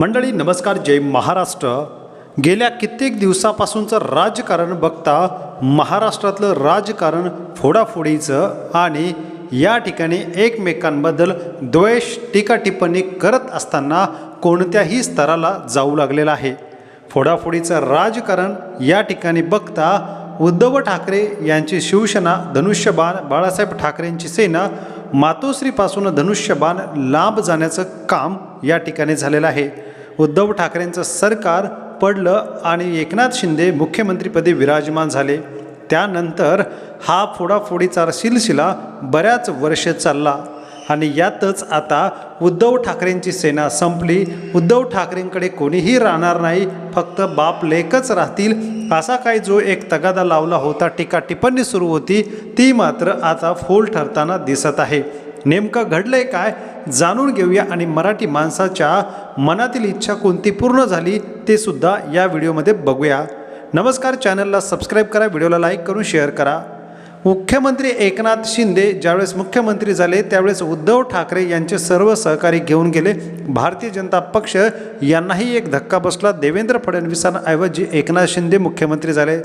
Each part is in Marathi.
मंडळी नमस्कार जय महाराष्ट्र. गेल्या कित्येक दिवसापासूनचं राजकारण बघता महाराष्ट्रातलं राजकारण फोडाफोडीचं आणि या ठिकाणी एकमेकांबद्दल द्वेष टीका टिप्पणी करत असताना कोणत्याही स्तराला जाऊ लागलेलं आहे. फोडाफोडीचं राजकारण या ठिकाणी बघता उद्धव ठाकरे यांची शिवसेना धनुष्यबाण बाळासाहेब ठाकरेंची सेना मातोश्रीपासून धनुष्यबाण लांब जाण्याचं काम या ठिकाणी झालेलं आहे. उद्धव ठाकरेंचं सरकार पडलं आणि एकनाथ शिंदे मुख्यमंत्रीपदी विराजमान झाले. त्यानंतर हा फोडाफोडीचा सिलसिला बऱ्याच वर्ष चालला आणि यातच आता उद्धव ठाकरेंची सेना संपली. उद्धव ठाकरेंकडे कोणीही राहणार नाही फक्त बाप लेकच राहतील असा काही जो एक तगादा लावला होता टीका टिप्पणी सुरू होती ती मात्र आता फोल ठरताना दिसत आहे. नेमकं घडलंय काय? जाणून घेऊया आणि मराठी माणसाच्या मनातील इच्छा कोणती पूर्ण झाली ते सुद्धा या व्हिडिओमध्ये बघूया. नमस्कार चॅनलला सबस्क्राईब करा व्हिडिओला लाईक करून शेअर करा. मुख्यमंत्री एकनाथ शिंदे ज्यावेळेस मुख्यमंत्री झाले त्यावेळेस उद्धव ठाकरे यांचे सर्व सहकारी घेऊन गेले. भारतीय जनता पक्ष यांनाही एक धक्का बसला. देवेंद्र फडणवीसांऐवजी एकनाथ शिंदे मुख्यमंत्री झाले.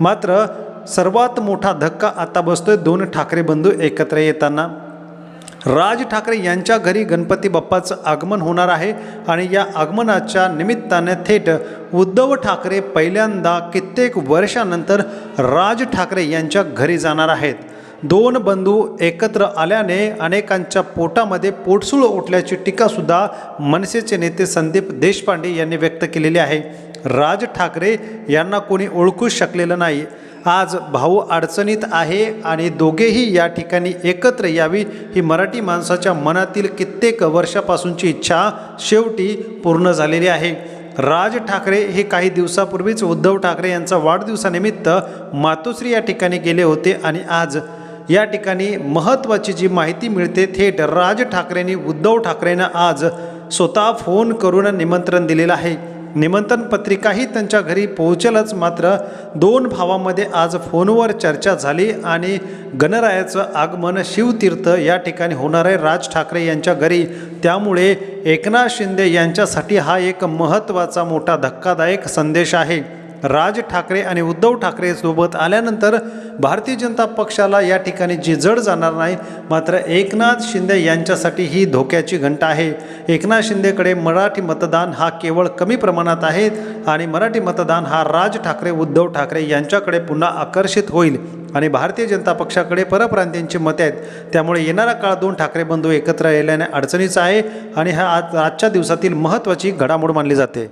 मात्र सर्वात मोठा धक्का आता बसतोय दोन ठाकरे बंधू एकत्र येताना. राज ठाकरे यांच्या घरी गणपती बाप्पाचं आगमन होणार आहे आणि या आगमनाच्या निमित्ताने थेट उद्धव ठाकरे पहिल्यांदा कित्येक वर्षानंतर राज ठाकरे यांच्या घरी जाणार आहेत. दोन बंधू एकत्र आल्याने अनेकांच्या पोटामध्ये पोटसूळ उठल्याची टीकासुद्धा मनसेचे नेते संदीप देशपांडे यांनी व्यक्त केलेली आहे. राज ठाकरे यांना कोणी ओळखूच शकलेलं नाही. आज भाऊ अडचणीत आहे आणि दोघेही या ठिकाणी एकत्र यावी ही मराठी माणसाच्या मनातील कित्येक वर्षापासूनची इच्छा शेवटी पूर्ण झालेली आहे. राज ठाकरे हे काही दिवसापूर्वीच उद्धव ठाकरे यांचा वाढदिवसानिमित्त मातोश्री या ठिकाणी गेले होते आणि आज या ठिकाणी महत्त्वाची जी माहिती मिळते थेट राज ठाकरेंनी उद्धव ठाकरेंना आज स्वतः फोन करून निमंत्रण दिलेलं आहे. निमंत्रण पत्रिकाही त्यांच्या घरी पोहोचेलच मात्र दोन भावामध्ये आज फोनवर चर्चा झाली आणि गणरायाचं आगमन शिवतीर्थ या ठिकाणी होणार आहे. राज ठाकरे यांच्या घरी. त्यामुळे एकनाथ शिंदे यांच्यासाठी हा एक महत्त्वाचा मोठा धक्कादायक संदेश आहे. राज ठाकरे आणि उद्धव ठाकरे सोबत आल्यानंतर भारतीय जनता पक्षाला या ठिकाणी जी जड जाणार नाही मात्र एकनाथ शिंदे यांच्यासाठी ही धोक्याची घंटा आहे. एकनाथ शिंदेकडे मराठी मतदान हा केवळ कमी प्रमाणात आहे आणि मराठी मतदान हा राज ठाकरे उद्धव ठाकरे यांच्याकडे पुन्हा आकर्षित होईल आणि भारतीय जनता पक्षाकडे परप्रांतीयांची मते आहेत. त्यामुळे येणारा काळ दोन ठाकरे बंधू एकत्र येल्याने अडचणीचा आहे आणि हा आज आजच्या दिवसातील महत्त्वाची घडामोड मानली जाते.